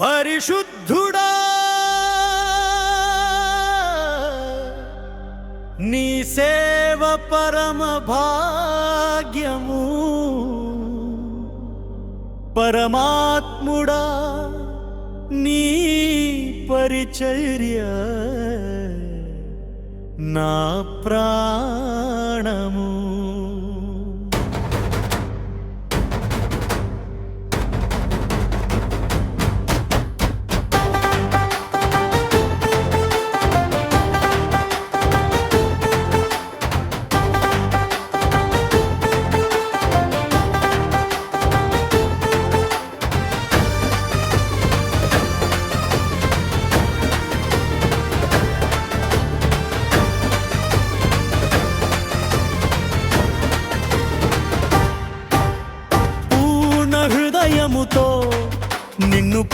పరిశుద్ధుడా. నీ సేవ పరమ భాగ్యము. పరమాత్ముడా నీ పరిచర్య నా ప్రాణము.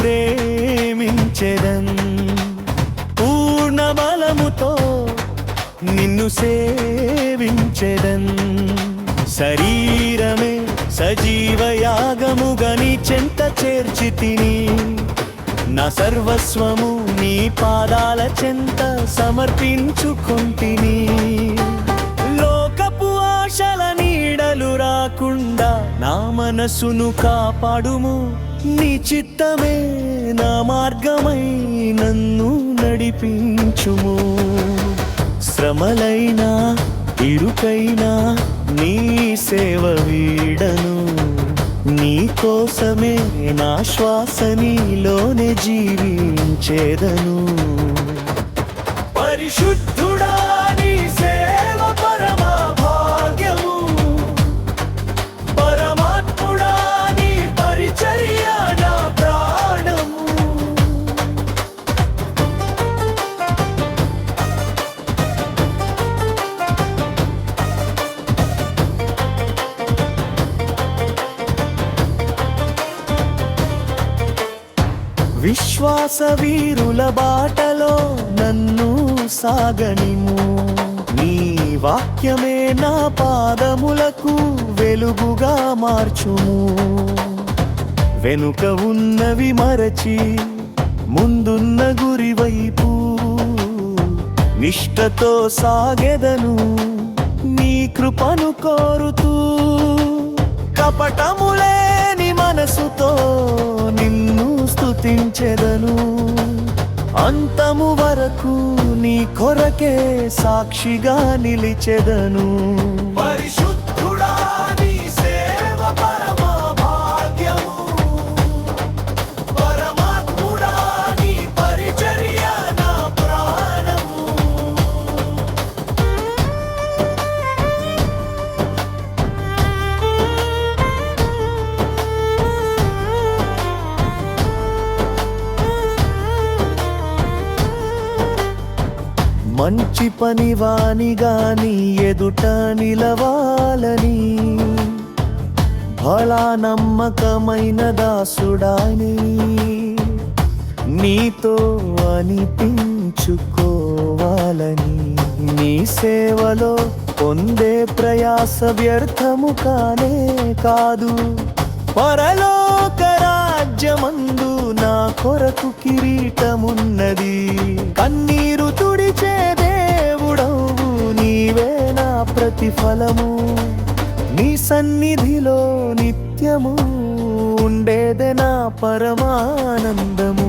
ప్రేమించెదన్. పూర్ణ బలముతో నిన్ను సేవించెదన్. శరీరమే సజీవయాగముగా నీ చెంత చేర్చి తిని. నా సర్వస్వము నీ పాదాల చెంత సమర్పించుకొంటిని. లోకపు ఆశల నీడలు రాకుండా నా మనసును కాపాడుము. నీ చిత్తమే నా మార్గమై నన్ను నడిపించుము. శ్రమలైనా ఇరుకైనా నీ సేవ వీడను. నీ కోసమే నా శ్వాస నీలోనే జీవించేదను. పరిశుద్ధుడా విశ్వాస వీరుల బాటలో నన్ను సాగనిము నీ వాక్యమే నా పాదములకు వెలుగుగా మార్చుము. వెనుక ఉన్నవి మరచి ముందున్న గురి వైపు నిష్టతో సాగెదను నీ కృపను కోరుతూ. కపటములేని మనసుతో నిన్ను స్థుతించెదను. అంతము వరకు నీ కొరకే సాక్షిగా నిలిచెదను. మంచి పని వానిగాని ఎదుట నిలవాలని. భలా నమ్మకమైన దాసుడాని నీతో అనిపించుకోవాలని. నీ సేవలో పొందే ప్రయాస వ్యర్థము కానే కాదు. పరలోక రాజ్యమందు నా కొరకు కిరీటమున్నది. కన్నీరు తుడి ప్రతిఫలము నీ సన్నిధిలో నిత్యము. ఉండేదే నా పరమానందము.